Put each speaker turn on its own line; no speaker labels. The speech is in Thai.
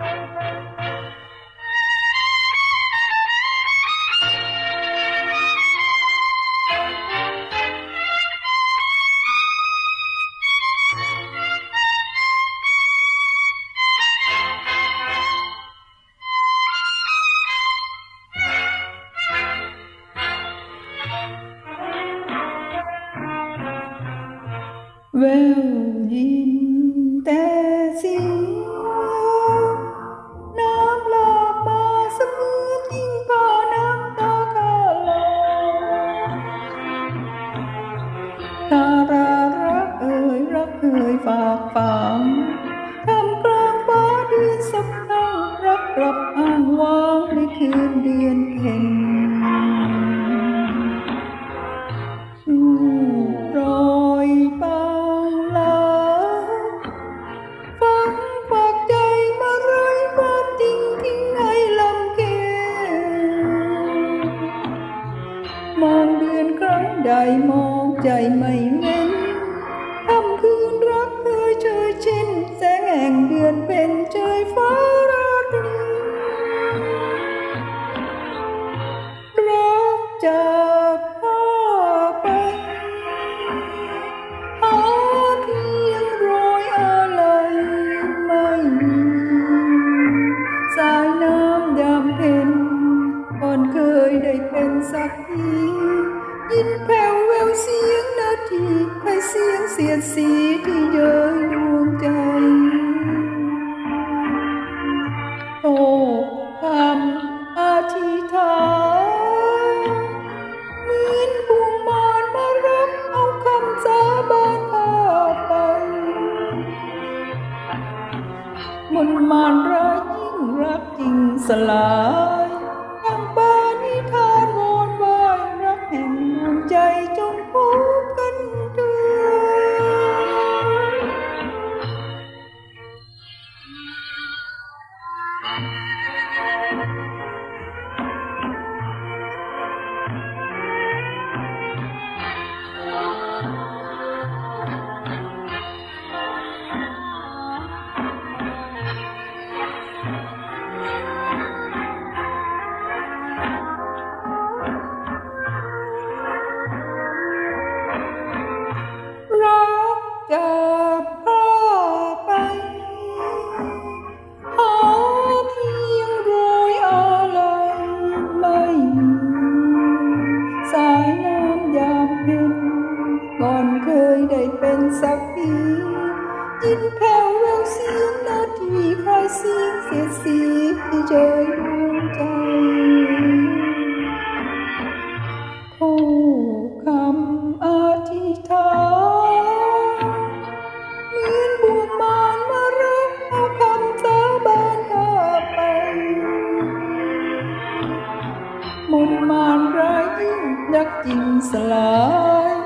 แว ยฝากฝังทำกลางฟ้าเดือนสับเท่ารักกลับอ้างว้างในคืนเดือนเพ็ญรูปรอยบางลาฟังฝากใจมาไรความจริงทิ้งให้ลำเกมองเดือนครั้งใดมองใจไม่เว้น งแห่งเดือนเป็นเชยฟ้าราตรีรักจากพ่อไปหาเพียงรอยอะไรไม่มีสายน้ำยามเพ็ญก่อนเคยได้เป็นสักทียินแผ่วแววเสียงนาทีให้เสียงเสียดสีที่เย้ยดว สลายดังปานิทานวอนวายรักแห่งดวงใจจงพบกันเถิด สายน้ำยามเพ็ญก่อนเคยได้เป็นสักทียินแผ่วแววเสียงนาทีคลาเสียงเสียดสีที่เจยดวงใจ มนมานร้ายยิ่งยักษ์จริงสลาย